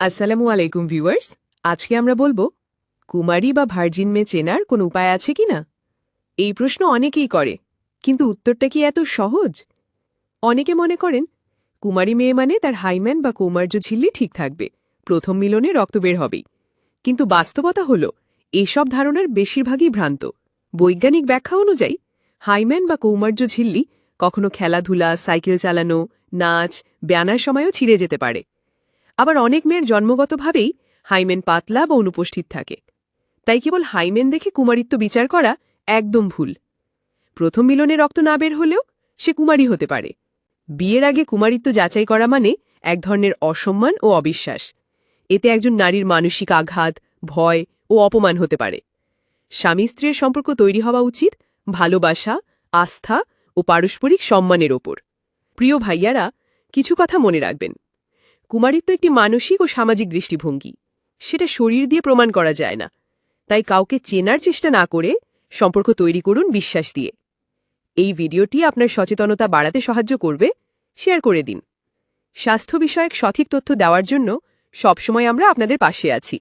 আসসালামু আলাইকুম, ভিউয়ার্স। আজকে আমরা বলব, কুমারী বা ভার্জিন মেয়ে চেনার কোনো উপায় আছে কি না? এই প্রশ্ন অনেকেই করে, কিন্তু উত্তরটা কি এত সহজ? অনেকে মনে করেন, কুমারী মেয়ে মানে তার হাইম্যান বা কৌমার্য ঝিল্লি ঠিক থাকবে, প্রথম মিলনে রক্ত বের হবেই। কিন্তু বাস্তবতা হল, এসব ধারণার বেশিরভাগই ভ্রান্ত। বৈজ্ঞানিক ব্যাখ্যা অনুযায়ী, হাইম্যান বা কৌমার্য ঝিল্লি কখনো খেলাধুলা, সাইকেল চালানো, নাচ, ব্যানার সময়ও ছিঁড়ে যেতে পারে। আবার অনেক মেয়ের জন্মগতভাবেই হাইমেন পাতলা বা অনুপস্থিত থাকে। তাই কেবল হাইমেন দেখে কুমারিত্ব বিচার করা একদম ভুল। প্রথম মিলনে রক্ত না বের হলেও সে কুমারী হতে পারে। বিয়ের আগে কুমারিত্ব যাচাই করা মানে এক ধরনের অসম্মান ও অবিশ্বাস। এতে একজন নারীর মানসিক আঘাত, ভয় ও অপমান হতে পারে। স্বামী স্ত্রীর সম্পর্ক তৈরি হওয়া উচিত ভালোবাসা, আস্থা ও পারস্পরিক সম্মানের ওপর। প্রিয় ভাইয়ারা, কিছু কথা মনে রাখবেন। কুমারিত্ব একটি মানসিক ও সামাজিক দৃষ্টিভঙ্গি। সেটা শরীর দিয়ে প্রমাণ করা যায় না। তাই কাউকে চেনার চেষ্টা না করে সম্পর্ক তৈরি করুন বিশ্বাস দিয়ে। এই ভিডিওটি আপনার সচেতনতা বাড়াতে সাহায্য করবে। শেয়ার করে দিন। স্বাস্থ্য বিষয়ক সঠিক তথ্য দেওয়ার জন্য সবসময় আমরা আপনাদের পাশে আছি।